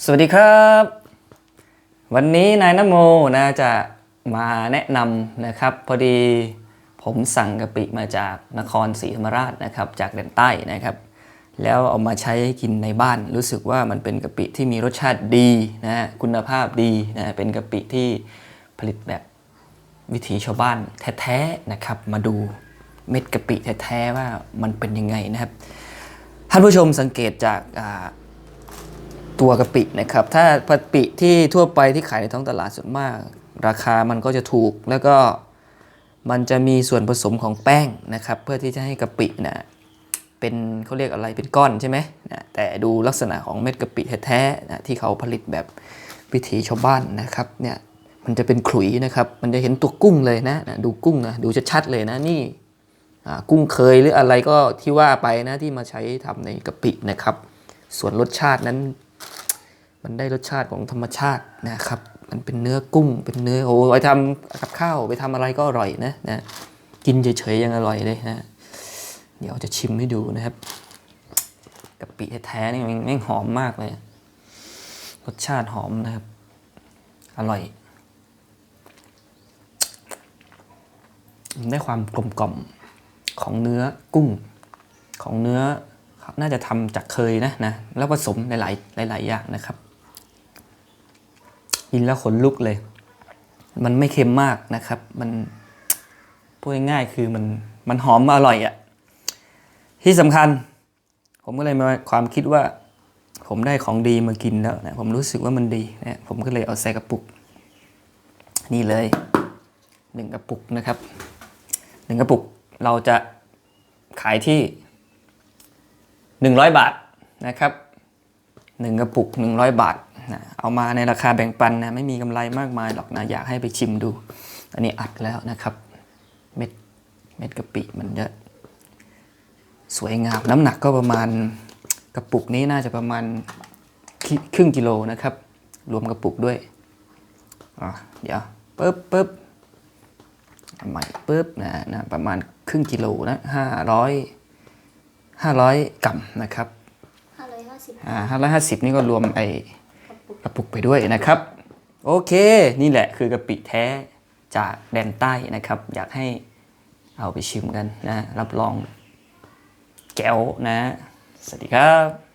สวัสดีครับ วันนี้นายนโมนะจะมาแนะนำนะครับ พอดีผมสั่งกะปิมาจากนครศรีธรรมราชนะครับ จากแดนใต้นะครับ แล้วเอามาใช้กินในบ้าน รู้สึกว่ามันเป็นกะปิที่มีรสชาติดีนะคุณภาพดีนะเป็นกะปิที่ผลิตแบบวิถีชาวบ้านแท้ๆนะครับ มาดูเม็ดกะปิแท้ๆว่ามันเป็นยังไงนะครับท่านผู้ชมสังเกตจากา ตัวกะปินะครับถ้ากะปิที่ทั่วไปที่ขายในท้องตลาดส่วนมาก ราคามันก็จะถูกแล้วก็มันจะมีส่วนผสมของแป้งนะครับ เพื่อที่จะให้กะปินะเป็นเขาเรียกอะไรเป็นก้อนใช่ไหมนะแต่ดูลักษณะของเม็ดกะปิแท้ๆนะที่เขาผลิตแบบวิถีชาวบ้านนะครับเนี่ยมันจะเป็นขลุยนะครับ มันจะเห็นตัวกุ้งเลยนะนะดูกุ้งนะดูชัดๆเลยนะนี่กุ้งเคยหรืออะไรก็ที่ว่าไปนะที่มาใช้ทำในกะปินะครับ ส่วนรสชาตินั้น มันได้รสชาติของธรรมชาตินะครับ มันเป็นเนื้อกุ้ง เป็นเนื้อโอ้ไปทำกับข้าวไปทำอะไรก็อร่อยนะนะกินเฉยๆยังอร่อยเลยนะ เดี๋ยวจะชิมให้ดูนะครับกะปิแท้ๆนี่มันแม่งหอมมากเลย รสชาติหอมนะครับ อร่อยได้ความกลมกล่อมของเนื้อกุ้งของเนื้อน่าจะทำจากเคยนะนะแล้วผสมหลายๆหลาย ๆ อย่างนะครับ กินแล้วขนลุกเลย มันไม่เค็มมากนะครับ มันพูดง่ายๆคือมันมันหอมอร่อยอะ่ะ ที่สำคัญ ผมก็เลยมาความคิดว่า ผมได้ของดีมากินแล้วนะผมรู้สึกว่ามันดีนะผมก็เลยเอาใส่กระปุก นี่เลยหนึ่งกระปุกนะครับหนึ่งกระปุกเราจะขายที่ 100 บาทนะครับหนึ่งกระปุก 100 บาท นะเอามาในราคาแบ่งปันนะไม่มีกำไรมากมายหรอกนะอยากให้ไปชิมดู อันนี้อัดแล้วนะครับ เม็ดเม็ดกะปิมันจะสวยงามน้ำหนักก็ประมาณกระปุกนี้น่าจะประมาณคิครึ่งกิโลนะครับ รวมกระปุกด้วยอะเดี๋ยวปึ๊บปึ๊บใหม่ปุ๊บนะนะประมาณครึ่งกิโลนะห้าร้อยห้าร้อยกรัมนะครับห้าร้อยห้าสิบอ่าห้าร้อยห้าสิบนี่ก็รวมไอ้ กระปุกไปด้วยนะครับ โอเค นี่แหละคือกะปิแท้จากแดนใต้นะครับ อยากให้เอาไปชิมกันนะ รับรองแก้วนะ สวัสดีครับ